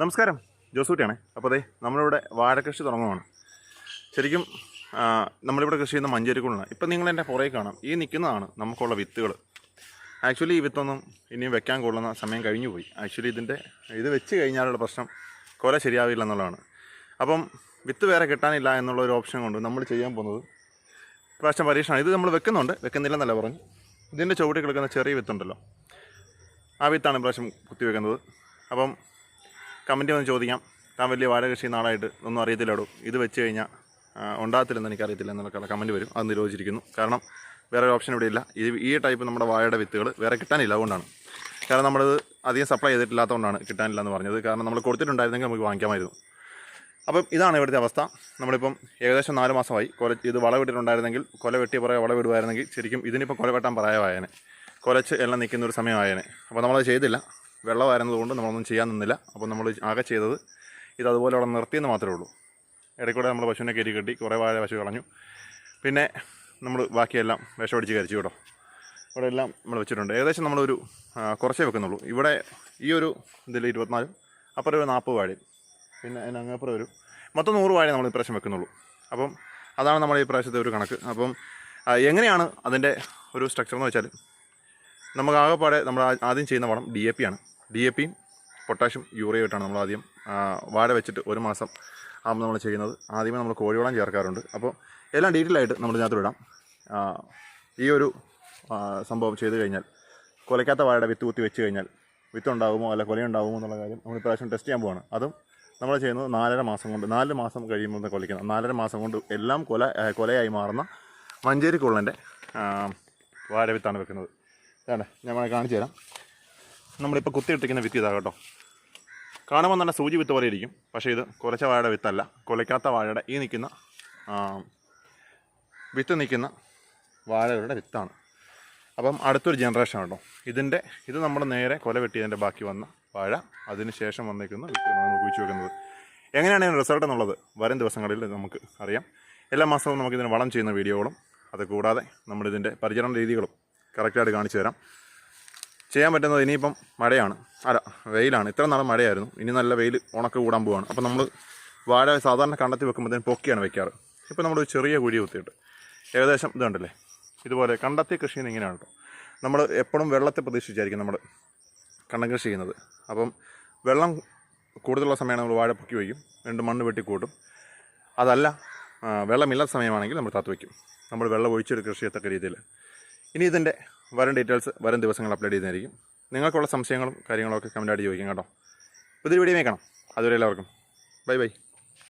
നമസ്കാരം. ജോസൂട്ടിയാണേ. അപ്പോൾ അതെ നമ്മളിവിടെ വാഴക്കൃഷി തുടങ്ങുകയാണ് ശരിക്കും നമ്മളിവിടെ കൃഷി ചെയ്യുന്ന മഞ്ചേരിക്കുള്ളാണ് ഇപ്പം നിങ്ങൾ എന്റെ പുറകെ കാണാം. ഈ നിൽക്കുന്നതാണ് നമുക്കുള്ള വിത്തുകൾ ആക്ച്വലി ഈ വിത്തൊന്നും ഇനിയും വെക്കാൻ കൊള്ളുന്ന സമയം കഴിഞ്ഞു പോയി. ആക്ച്വലി ഇതിന്റെ ഇത് വെച്ച് കഴിഞ്ഞാലുള്ള പ്രശ്നം കൊല ശരിയാവില്ല എന്നുള്ളതാണ്. അപ്പം വിത്ത് വേറെ കിട്ടാനില്ല എന്നുള്ള ഒരു ഓപ്ഷൻ കൊണ്ട് നമ്മൾ ചെയ്യാൻ പോകുന്നത് പ്രാവശ്യം പരീക്ഷണമാണ്. ഇത് നമ്മൾ വെക്കുന്നുണ്ട്. വെക്കുന്നില്ലെന്നല്ല പറഞ്ഞു. ഇതിന്റെ ചുവട്ടിൽ കിടക്കുന്ന ചെറിയ വിത്തുണ്ടല്ലോ. ആ വിത്താണ് പ്രാവശ്യം കുത്തിവെക്കുന്നത്. അപ്പം കമന്റ് വന്ന് ചോദിക്കാം. താൻ വലിയ വാഴ കൃഷി നാളായിട്ട് ഒന്നും അറിയത്തില്ലടോ. ഇത് വെച്ച് കഴിഞ്ഞാൽ ഉണ്ടാകത്തില്ലെന്ന് എനിക്കറിയത്തില്ല എന്നുള്ള കമന്റ് വരും. അത് നിരോധിച്ചിരിക്കുന്നു. കാരണം വേറെ ഓപ്ഷൻ ഇവിടെ ഇല്ല. ഇത് ഈ ടൈപ്പ് നമ്മുടെ വാഴയുടെ വിത്തുകൾ വേറെ കിട്ടാനില്ല അതുകൊണ്ടാണ്. കാരണം നമ്മളത് അധികം സപ്ലൈ ചെയ്തിട്ടില്ലാത്തതുകൊണ്ടാണ് കിട്ടാനില്ല എന്ന് പറഞ്ഞത്. കാരണം നമ്മൾ കൊടുത്തിട്ടുണ്ടായിരുന്നെങ്കിൽ നമുക്ക് വാങ്ങിക്കാമായിരുന്നു. അപ്പം ഇതാണ് ഇവിടുത്തെ അവസ്ഥ. നമ്മളിപ്പം ഏകദേശം നാല് മാസമായി കൊല ഇത് വളവിട്ടിട്ടുണ്ടായിരുന്നെങ്കിൽ കൊല വെട്ടി പുറകെ വളവിടുമായിരുന്നെങ്കിൽ ശരിക്കും ഇതിനിപ്പോൾ കൊല വെട്ടാൻ പറയാമായേനെ കൊലച്ച് എല്ലാം നിൽക്കുന്ന ഒരു സമയമായേനെ. അപ്പോൾ നമ്മളത് ചെയ്തില്ല. വെള്ളമായിരുന്നതുകൊണ്ട് നമ്മളൊന്നും ചെയ്യാൻ നിന്നില്ല. അപ്പോൾ നമ്മൾ ആകെ ചെയ്തത് ഇത് അതുപോലെ അവിടെ നിർത്തിയെന്ന് മാത്രമേ ഉള്ളൂ. ഇടയ്ക്കൂടെ നമ്മൾ പശുവിനെ കയറ്റി കെട്ടി കുറേ വാഴ പശു കളഞ്ഞു. പിന്നെ നമ്മൾ ബാക്കിയെല്ലാം വിഷമടിച്ച് കരിച്ചു കേട്ടോ. ഇവിടെ എല്ലാം നമ്മൾ വെച്ചിട്ടുണ്ട്. ഏകദേശം നമ്മളൊരു കുറച്ചേ വെക്കുന്നുള്ളൂ. ഇവിടെ ഈ ഒരു ഇതിൽ ഇരുപത്തിനാലും അപ്പുറം ഒരു നാൽപ്പത് വാഴയും. പിന്നെ അതിന് അങ്ങപ്പുറം ഒരു മൊത്തം നൂറ് വാഴ നമ്മൾ ഇപ്രാവശ്യം വെക്കുന്നുള്ളൂ. അപ്പം അതാണ് നമ്മൾ ഈ പ്രാവശ്യത്തെ ഒരു കണക്ക്. അപ്പം എങ്ങനെയാണ് അതിന്റെ ഒരു സ്ട്രക്ചർ എന്ന് വെച്ചാൽ നമുക്ക് ആകെപ്പാടെ നമ്മൾ ആദ്യം ചെയ്യുന്ന വളം ഡി എ പി ആണ്. ഡി എ പിയും പൊട്ടാഷ്യം യൂറിയായിട്ടാണ് നമ്മൾ ആദ്യം വാഴ വെച്ചിട്ട് ഒരു മാസം ആകുമ്പോൾ നമ്മൾ ചെയ്യുന്നത്. ആദ്യമേ നമ്മൾ കോഴിവളം ചേർക്കാറുണ്ട്. അപ്പോൾ എല്ലാം ഡീറ്റെയിൽ ആയിട്ട് നമ്മൾ ഇതിനകത്ത് വിടാം ഈ ഒരു സംഭവം ചെയ്തു കഴിഞ്ഞാൽ കൊലയ്ക്കാത്ത വാഴയുടെ വിത്ത് കുത്തി വെച്ച് കഴിഞ്ഞാൽ വിത്തുണ്ടാകുമോ അല്ല കൊലയുണ്ടാകുമോ എന്നുള്ള കാര്യം നമ്മൾ ഇപ്രാവശ്യം ടെസ്റ്റ് ചെയ്യാൻ പോവാണ്. അതും നമ്മൾ ചെയ്യുന്നത് നാലര മാസം കൊണ്ട് നാല് മാസം കഴിയുമ്പോൾ കൊലയ്ക്കുന്നത് നാലര മാസം കൊണ്ട് എല്ലാം കൊല കൊലയായി മാറുന്ന മഞ്ചേരി കുള്ളന്റെ വാഴ വിത്താണ് വെക്കുന്നത്. ഞാൻ കാണിച്ചു തരാം. നമ്മളിപ്പോൾ കുത്തിയിട്ടിരിക്കുന്ന വിത്ത് ഇതാ കേട്ടോ. കാണുമ്പോൾ നല്ല സൂചി വിത്ത് പോലെ ഇരിക്കും. പക്ഷേ ഇത് കുലച്ച വാഴയുടെ വിത്തല്ല. കുലയ്ക്കാത്ത വാഴയുടെ ഈ നിൽക്കുന്ന വിത്ത് നിൽക്കുന്ന വാഴകളുടെ വിത്താണ്. അപ്പം അടുത്തൊരു ജനറേഷൻ കേട്ടോ ഇതിന്റെ ഇത് നമ്മൾ നേരെ കൊല വെട്ടിയതിന്റെ ബാക്കി വന്ന വാഴ അതിന് ശേഷം വന്നേക്കുന്ന വിത്തുകളാണ് നമ്മൾ കുഴിച്ച് വെക്കുന്നത്. എങ്ങനെയാണ് ഇതിന് റിസൾട്ട് എന്നുള്ളത് വരും ദിവസങ്ങളിൽ നമുക്ക് അറിയാം. എല്ലാ മാസവും നമുക്കിതിന് വളം ചെയ്യുന്ന വീഡിയോകളും അതുകൂടാതെ നമ്മളിതിന്റെ പരിചരണ രീതികളും കറക്റ്റായിട്ട് കാണിച്ചു തരാം. ചെയ്യാൻ പറ്റുന്നത് ഇനിയിപ്പം മഴയാണ്. അല്ല വെയിലാണ്. ഇത്ര നാളെ മഴയായിരുന്നു. ഇനി നല്ല വെയിൽ ഉണക്ക് കൂടാൻ പോവാണ്. അപ്പം നമ്മൾ വാഴ സാധാരണ കണ്ടെത്തി വെക്കുമ്പോഴത്തേന് പൊക്കിയാണ് വെക്കാറ്. ഇപ്പോൾ നമ്മൾ ഒരു ചെറിയ കുഴി കുത്തിയിട്ട് ഏകദേശം ഇത് കണ്ടല്ലേ ഇതുപോലെ കണ്ടെത്തി കൃഷി ഇങ്ങനെയാണ് കേട്ടോ നമ്മൾ എപ്പോഴും വെള്ളത്തെ പ്രതീക്ഷിച്ചായിരിക്കും നമ്മൾ കണ്ടം കൃഷി ചെയ്യുന്നത്. അപ്പം വെള്ളം കൂടുതലുള്ള സമയമാണ് നമ്മൾ വാഴ പൊക്കി വയ്ക്കും. രണ്ട് മണ്ണ് വെട്ടി കൂട്ടും. അതല്ല വെള്ളമില്ലാത്ത സമയമാണെങ്കിൽ നമ്മൾ താത്ത് വയ്ക്കും. നമ്മൾ വെള്ളം ഒഴിച്ചൊരു കൃഷി ചെയ്യത്തക്ക രീതിയിൽ ഇനി ഇതിന്റെ വരും ഡീറ്റെയിൽസ് വരും ദിവസങ്ങൾ അപ്ലോഡ് ചെയ്യുന്നതായിരിക്കും നിങ്ങൾക്കുള്ള സംശയങ്ങളും കാര്യങ്ങളൊക്കെ കമന്റായിട്ട് ചോദിക്കും കേട്ടോ. പുതിയ വീഡിയോ മേക്കണം അതുവരെ എല്ലാവർക്കും. Bye bye